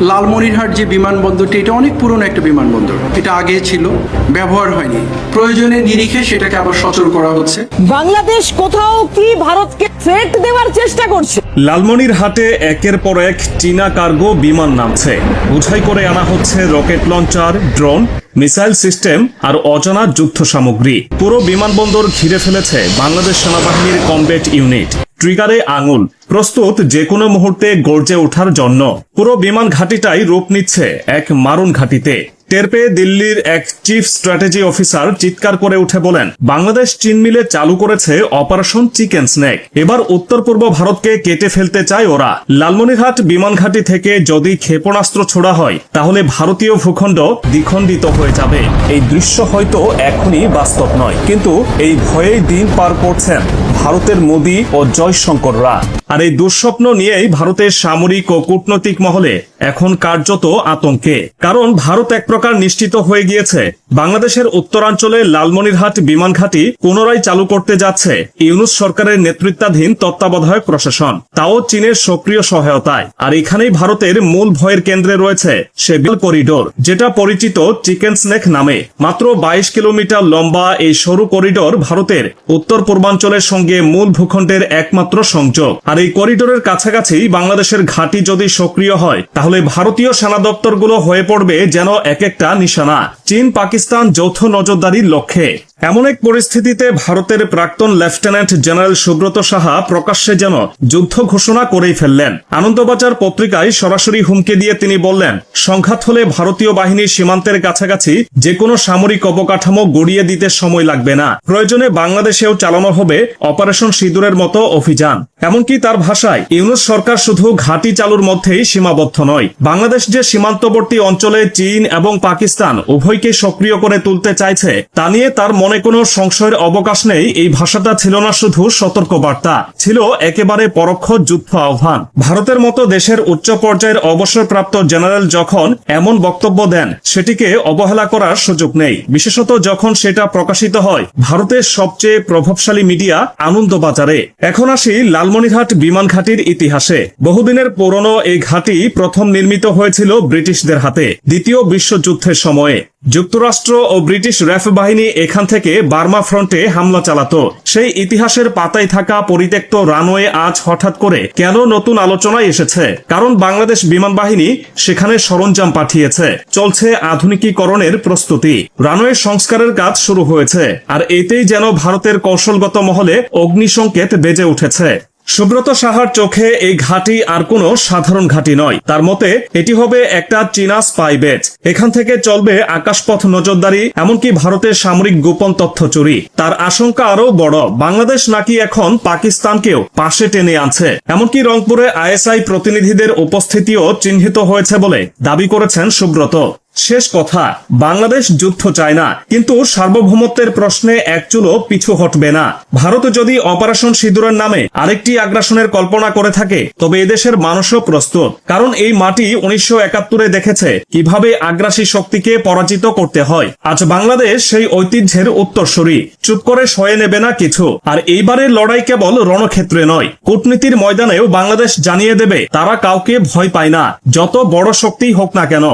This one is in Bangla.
লালমনিরহাট যে বিমানবন্দরটি এটা অনেক পুরনো একটা বিমানবন্দর। এটা আগে ছিল ব্যবহার হয়নি। প্রয়োজনে নিরিখে সেটাকে আবার সচল করা হচ্ছে। বাংলাদেশ কোথাও কি ভারতকে থ্রেট দেওয়ার চেষ্টা করছে? লালমনির হাটে একের পর এক চীনা কার্গো বিমান নামছে। উঠাই করে আনা হচ্ছে rocket launcher drone missile system আর অজানা যুদ্ধ সামগ্রী। পুরো বিমানবন্দর ঘিরে ফেলেছে বাংলাদেশ সেনাবাহিনীর কমবেট ইউনিট। ট্রিগারে আঙুল। প্রস্তুত যে কোনো মুহূর্তে গর্জে ওঠার জন্য। পুরো বিমান ঘাটিটাই রূপ নিচ্ছে এক মারুন ঘাটিতে। টের পেয়ে দিল্লির এক চিফ স্ট্র্যাটেজি অফিসার চিৎকার করে উঠে বলেন, বাংলাদেশ চীন মিলে চালু করেছে অপারেশন চিকেন স্নেক। এবার উত্তর পূর্ব ভারতকে কেটে ফেলতে চায় ওরা। লালমনিরহাট বিমান ঘাঁটি থেকে যদি ক্ষেপণাস্ত্র ছোড়া হয়, তাহলে ভারতীয় ভূখণ্ড দ্বিখণ্ডিত হয়ে যাবে। এই দৃশ্য হয়তো এখনই বাস্তব নয়, কিন্তু এই ভয়েই দিন পার করছেন। ভারতের মোদী ও জয়শঙ্কররা আর এই দুঃস্বপ্ন নিয়েই ভারতের সামরিক ও কূটনৈতিক মহলে এখন কার্যত আতঙ্কে। কারণ ভারত এক প্রকার নিশ্চিত হয়ে গিয়েছে। বাংলাদেশের উত্তরাঞ্চলে লালমনিরহাট বিমান ঘাঁটি পুনরায় চালু করতে যাচ্ছে ইউনুস সরকারের নেতৃত্বাধীন তত্ত্বাবধায়ক প্রশাসন। তাও চীনের সক্রিয় সহায়তায়। আর এখানেই ভারতের মূল ভয়ের কেন্দ্রে রয়েছে সেবিল করিডোর, যেটা পরিচিত চিকেন স্নেক নামে। মাত্র বাইশ কিলোমিটার লম্বা এই সরু করিডোর ভারতের উত্তর পূর্বাঞ্চলের সঙ্গে মূল ভূখণ্ডের একমাত্র সংযোগ। আর এই করিডোরের কাছাকাছি বাংলাদেশের ঘাঁটি যদি সক্রিয় হয়, তাহলে ভারতীয় সেনা দপ্তরগুলো হয়ে পড়বে যেন এক একটা নিশানা। চীন পাকিস্তান যৌথ নজরদারির লক্ষ্যে। এমন এক পরিস্থিতিতে ভারতের প্রাক্তন লেফটেন্যান্ট জেনারেল সুব্রত সাহা প্রকাশ্যে যেন যুদ্ধ ঘোষণা করেই ফেললেন। আনন্দবাজার পত্রিকায় সরাসরি হুমকি দিয়ে তিনি বললেন, সংঘাত হলে ভারতীয় বাহিনীর সীমান্তের কাছাকাছি যে কোনো সামরিক অবকাঠামো গড়িয়ে দিতে সময় লাগবে না। প্রয়োজনে বাংলাদেশেও চালানো হবে অপারেশন সিঁদুরের মতো অভিযান। এমনকি তার ভাষায়, ইউনুস সরকার শুধু ঘাঁটি চালুর মধ্যেই সীমাবদ্ধ নয়। বাংলাদেশ যে সীমান্তবর্তী অঞ্চলে চীন এবং পাকিস্তান উভয়কে সক্রিয় করে তুলতে চাইছে, তা নিয়ে তার মনে কোনো সংশয়ের অবকাশ নেই, এই ভাষাটা ছিল না শুধু সতর্ক বার্তা ছিল একেবারে পরোক্ষ যুদ্ধ আহ্বান। ভারতের মতো দেশের উচ্চ পর্যায়ের অবসরপ্রাপ্ত জেনারেল যখন এমন বক্তব্য দেন, সেটিকে অবহেলা করার সুযোগ নেই। বিশেষত যখন সেটা প্রকাশিত হয়, ভারতের সবচেয়ে প্রভাবশালী মিডিয়া আনন্দবাজারে। এখন আসি লালমনিরহাট বিমান ঘাটির ইতিহাসে। বহুদিনের পুরনো এই ঘাঁটি প্রথম নির্মিত হয়েছিল ব্রিটিশদের হাতে, দ্বিতীয় বিশ্বযুদ্ধের সময়ে। যুক্তরাষ্ট্র ও ব্রিটিশ র্যাফ বাহিনী এখান থেকে বার্মা ফ্রন্টে হামলা চালাতো। সেই ইতিহাসের পাতায় থাকা পরিত্যক্ত রানওয়ে আজ হঠাৎ করে কেন নতুন আলোচনায় এসেছে? কারণ বাংলাদেশ বিমান বাহিনী সেখানে সরঞ্জাম পাঠিয়েছে। চলছে আধুনিকীকরণের প্রস্তুতি। রানওয়ে সংস্কারের কাজ শুরু হয়েছে, আর এতেই যেন ভারতের কৌশলগত মহলে অগ্নিসংকেত বেজে উঠেছে। সুব্রত সাহার চোখে এই ঘাঁটি আর কোনো সাধারণ ঘাঁটি নয়। তার মতে, এটি হবে একটা চীনা স্পাই বেচ এখান থেকে চলবে আকাশপথ নজরদারি, এমনকি ভারতের সামরিক গোপন তথ্য চুরি। তার আশঙ্কা আরও বড়, বাংলাদেশ নাকি এখন পাকিস্তানকেও পাশে টেনে আনছে। এমনকি রংপুরে আইএসআই প্রতিনিধিদের উপস্থিতিও চিহ্নিত হয়েছে বলে দাবি করেছেন সুব্রত। শেষ কথা, বাংলাদেশ যুদ্ধ চায় না। কিন্তু সার্বভৌমত্বের প্রশ্নে এক চুলো পিছু হটবে না। ভারত যদি অপারেশন সিঁদুরের নামে আরেকটি আগ্রাসনের কল্পনা করে থাকে, তবে এদেশের মানুষও প্রস্তুত। কারণ এই মাটি উনিশশো একাত্তরে দেখেছে কীভাবে আগ্রাসী শক্তিকে পরাজিত করতে হয়। আজ বাংলাদেশ সেই ঐতিহ্যের উত্তরসূরি। চুপ করে সয়ে নেবে না কিছু। আর এইবারের লড়াই কেবল রণক্ষেত্রে নয়। কূটনীতির ময়দানেও বাংলাদেশ জানিয়ে দেবে, তারা কাউকে ভয় পায় না। যত বড় শক্তি হোক না কেন।